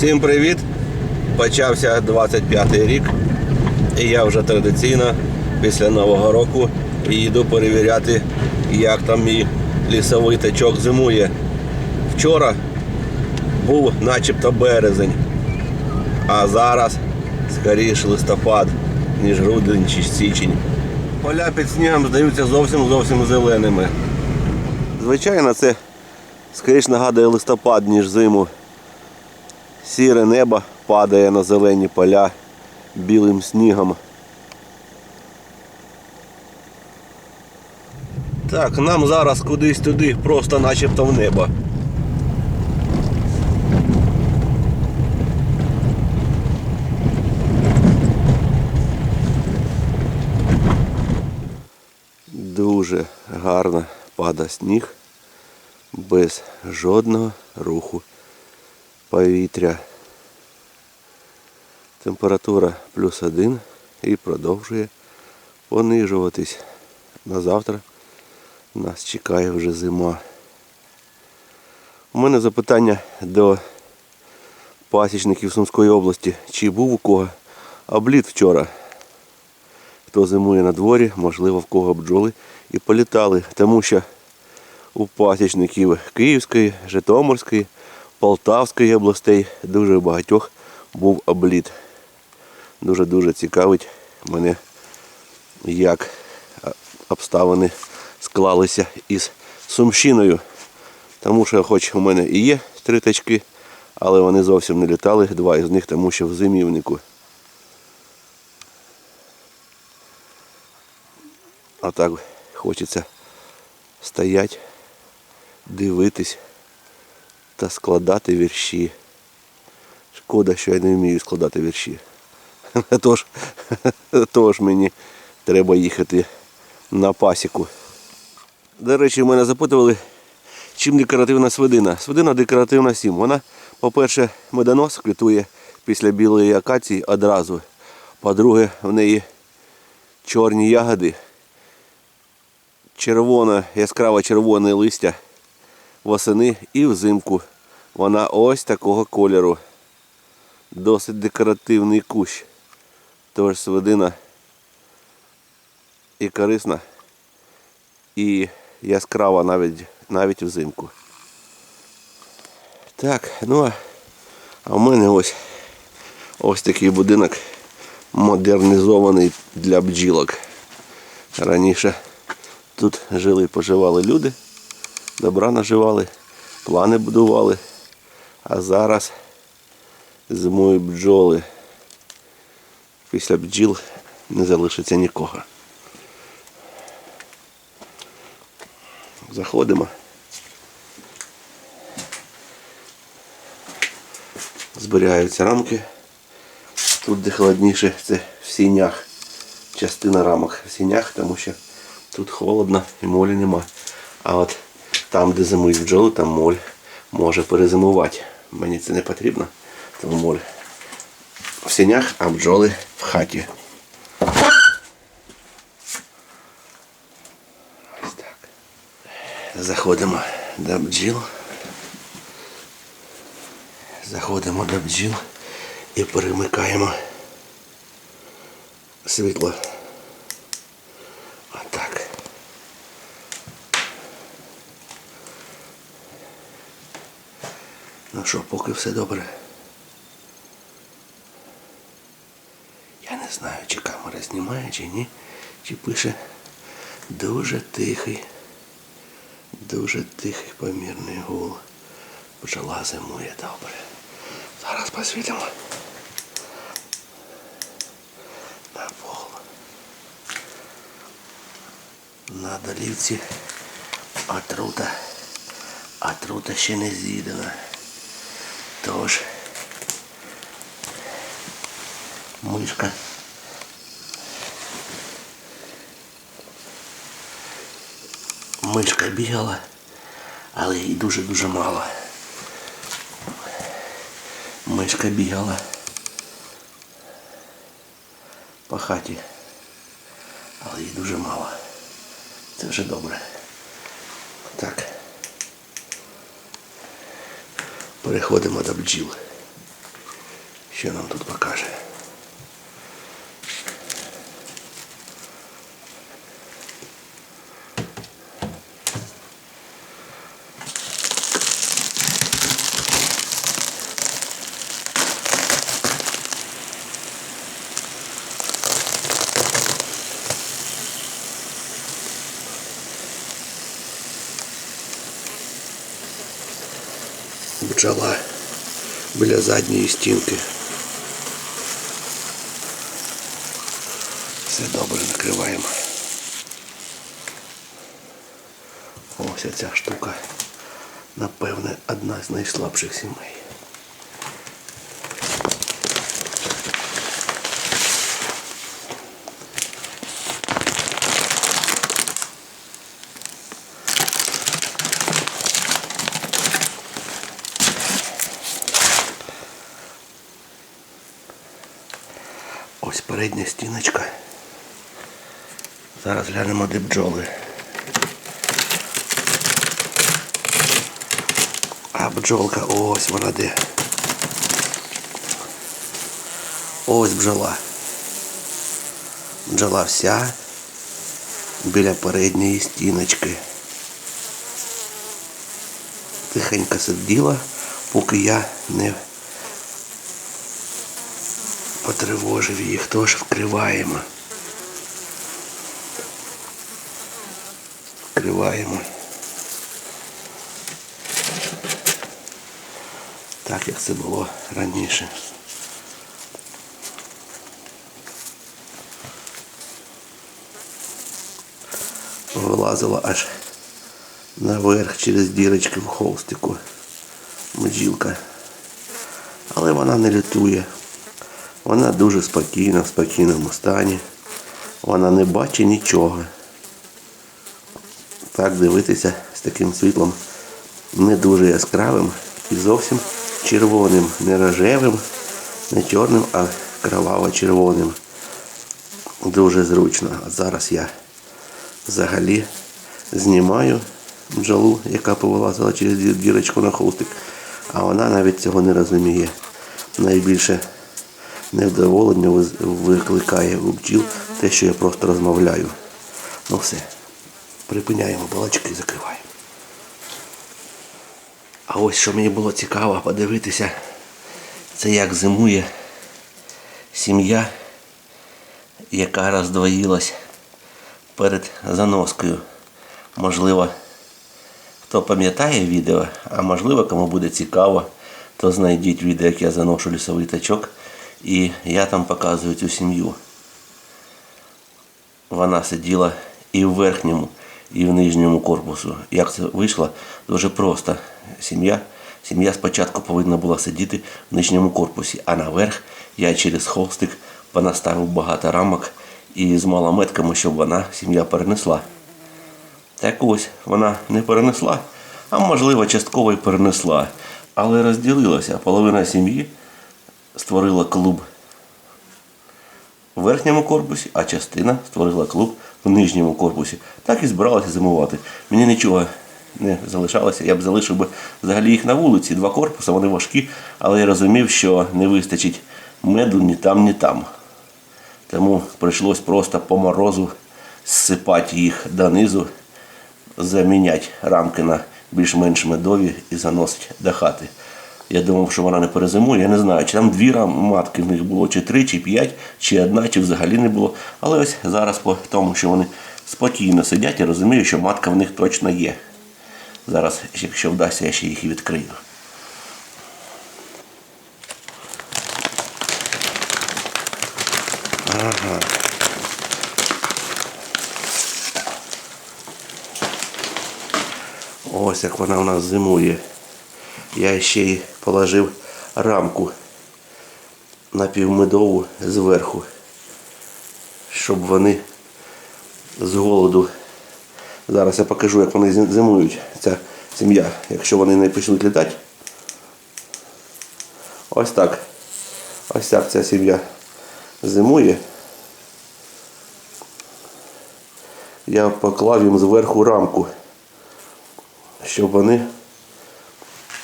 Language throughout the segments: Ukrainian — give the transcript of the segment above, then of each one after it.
Всім привіт! Почався 25-й рік. І я вже традиційно після Нового року їду перевіряти, як там мій лісовий тачок зимує. Вчора був начебто березень, а зараз скоріше листопад, ніж грудень чи січень. Поля під снігом здаються зовсім зовсім зеленими. Звичайно, це скоріше нагадує листопад, ніж зиму. Сіре небо падає на зелені поля білим снігом. Так, нам зараз кудись туди, просто начебто в небо. Дуже гарно падає сніг без жодного руху повітря. Температура плюс один і продовжує понижуватись. На завтра нас чекає вже зима. У мене запитання до пасічників Сумської області. Чи був у кого обліт вчора? Хто зимує на дворі, можливо, в кого бджоли і політали, тому що у пасічників Київської, Житомирської, Полтавської областей дуже багатьох був обліт. Дуже-дуже цікавить мене, як обставини склалися із Сумщиною. Тому що хоч у мене і є три тачки, але вони зовсім не літали, два із них, тому що в зимівнику. А так хочеться стоять, дивитись та складати вірші. Шкода, що я не вмію складати вірші. Тож, тож мені треба їхати на пасіку. До речі, мене запитували, чим декоративна свидина. Свидина декоративна сім. Вона, по-перше, медонос квітує після білої акації одразу. По-друге, в неї чорні ягоди, червоне, яскраво червоне листя восени і взимку. Вона ось такого кольору. Досить декоративний кущ. Тож свидина і корисна, і яскрава навіть, навіть взимку. Так, ну а в мене ось ось такий будинок модернізований для бджілок. Раніше тут жили і поживали люди, добра наживали, плани будували, а зараз зимують бджоли. Після бджіл не залишиться нікого. Заходимо. Зберігаються рамки. Тут де холодніше, це в сінях. Частина рамок в сінях, тому що тут холодно і молі нема. А от там, де зимують бджоли, там моль може перезимувати. Мені це не потрібно, тому моль в сінях, а бджоли в хаті. Ось так. Заходимо до бджіл. Заходимо до бджіл і перемикаємо світло. Отак. Ну що, поки все добре. Я не знаю, чи камера знімає, чи ні, чи пише дуже тихий, дуже тихий помірний гул. Бджола зимує добре. Зараз посвітимо. На пол. На долівці отрута. Отрута ще не з'їдена. Тож мишка. Мишка бігала, але їй дуже-дуже мало. Мишка бігала по хаті, але їй дуже мало. Це вже добре. Так. Переходимо до бджіл. Що нам тут покаже? Бджола біля задньої стінки. Все добре накриваємо. Ось ця штука. Напевне, одна з найслабших сімей. Ось передня стіночка. Зараз глянемо, де бджоли. А бджолка, ось вона де. Ось бджола. Бджола вся біля передньої стіночки. Тихенько сиділа, поки я не потривожив їх, тож вкриваємо. Вкриваємо. Так як це було раніше. Вилазила аж наверх через дірочки в холстику. Бджілка. Але вона не лютує. Вона дуже спокійна, в спокійному стані. Вона не бачить нічого. Так дивитися з таким світлом не дуже яскравим і зовсім червоним, не рожевим, не чорним, а кроваво-червоним. Дуже зручно. А зараз я взагалі знімаю бджолу, яка повилазила через дірочку на холстик, а вона навіть цього не розуміє. Найбільше невдоволення викликає у бджіл те, що я просто розмовляю. Ну все. Припиняємо балачки і закриваємо. А ось що мені було цікаво подивитися, це як зимує сім'я, яка роздвоїлась перед заноскою. Можливо, хто пам'ятає відео, а можливо, кому буде цікаво, то знайдіть відео, як я заношу лісовий тачок, і я там показую цю сім'ю. Вона сиділа і в верхньому, і в нижньому корпусу. Як це вийшло? Дуже просто. Сім'я, сім'я спочатку повинна була сидіти в нижньому корпусі, а наверх я через холстик понаставив багато рамок і з малометками, щоб вона сім'я перенесла. Так ось вона не перенесла, а можливо частково й перенесла. Але розділилася. Половина сім'ї створила клуб в верхньому корпусі, а частина створила клуб в нижньому корпусі. Так і збиралася зимувати. Мені нічого не залишалося. Я б залишив би взагалі їх на вулиці. Два корпуси, вони важкі, але я розумів, що не вистачить меду ні там, ні там. Тому прийшлось просто по морозу зсипати їх донизу, заміняти рамки на більш-менш медові і заносити до хати. Я думав, що вона не перезимує. Я не знаю, чи там дві матки в них було, чи три, чи п'ять, чи одна, чи взагалі не було. Але ось зараз по тому, що вони спокійно сидять, я розумію, що матка в них точно є. Зараз, якщо вдасться, я ще їх і відкрию. Ось як вона у нас зимує. Я ще й положив рамку напівмедову зверху, щоб вони з голоду. Зараз я покажу, як вони зимують, ця сім'я, якщо вони не почнуть літати. Ось так. Ось так ця сім'я зимує. Я поклав їм зверху рамку, щоб вони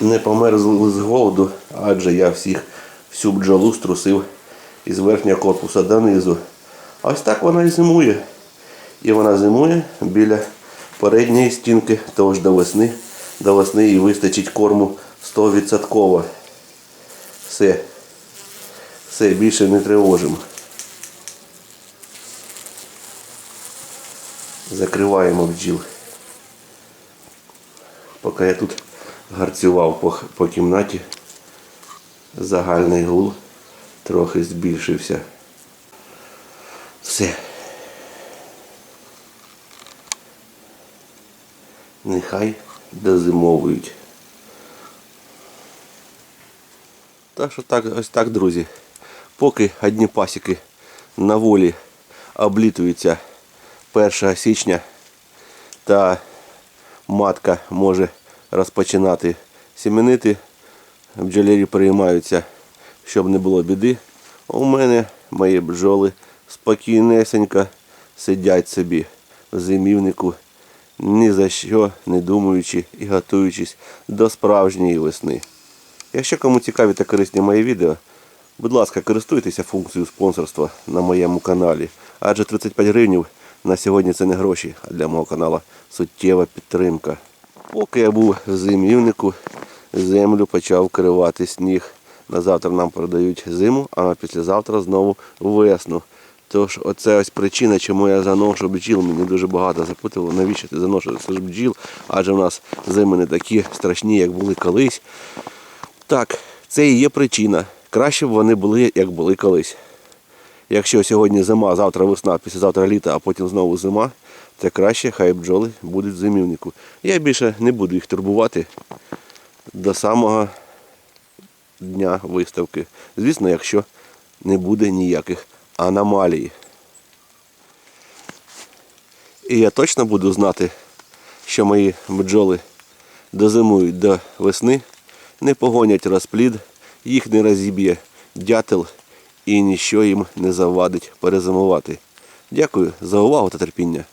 не померзли з голоду, адже я всіх всю бджолу струсив із верхнього корпуса донизу. А ось так вона і зимує. І вона зимує біля передньої стінки, тож до весни. До весни їй вистачить корму 100%. Все. Все, більше не тривожимо. Закриваємо бджіл. Поки я тут гарцював по, по кімнаті, загальний гул трохи збільшився. Все. Нехай дозимовують. Так що так, ось так, друзі. Поки одні пасіки на волі облітуються 1 січня та матка може розпочинати сіменити, бджолярі переймаються, щоб не було біди. У мене мої бджоли спокійнесенько сидять собі в зимівнику, ні за що не думаючи і готуючись до справжньої весни. Якщо кому цікаві та корисні мої відео, будь ласка, користуйтеся функцією спонсорства на моєму каналі. Адже 35 гривень на сьогодні це не гроші, а для мого каналу суттєва підтримка. Поки я був в зимівнику, землю почав кривати сніг. На завтра нам продають зиму, а на післязавтра знову весну. Тож оце ось причина, чому я заношу бджіл. Мені дуже багато запитувало, навіщо ти заношуєш бджіл, адже в нас зими не такі страшні, як були колись. Так, це і є причина. Краще б вони були, як були колись. Якщо сьогодні зима, завтра весна, післязавтра літо, а потім знову зима, це краще, хай бджоли будуть в зимівнику. Я більше не буду їх турбувати до самого дня виставки. Звісно, якщо не буде ніяких аномалій. І я точно буду знати, що мої бджоли дозимують до весни, не погонять розплід, їх не розіб'є дятел і ніщо їм не завадить перезимувати. Дякую за увагу та терпіння.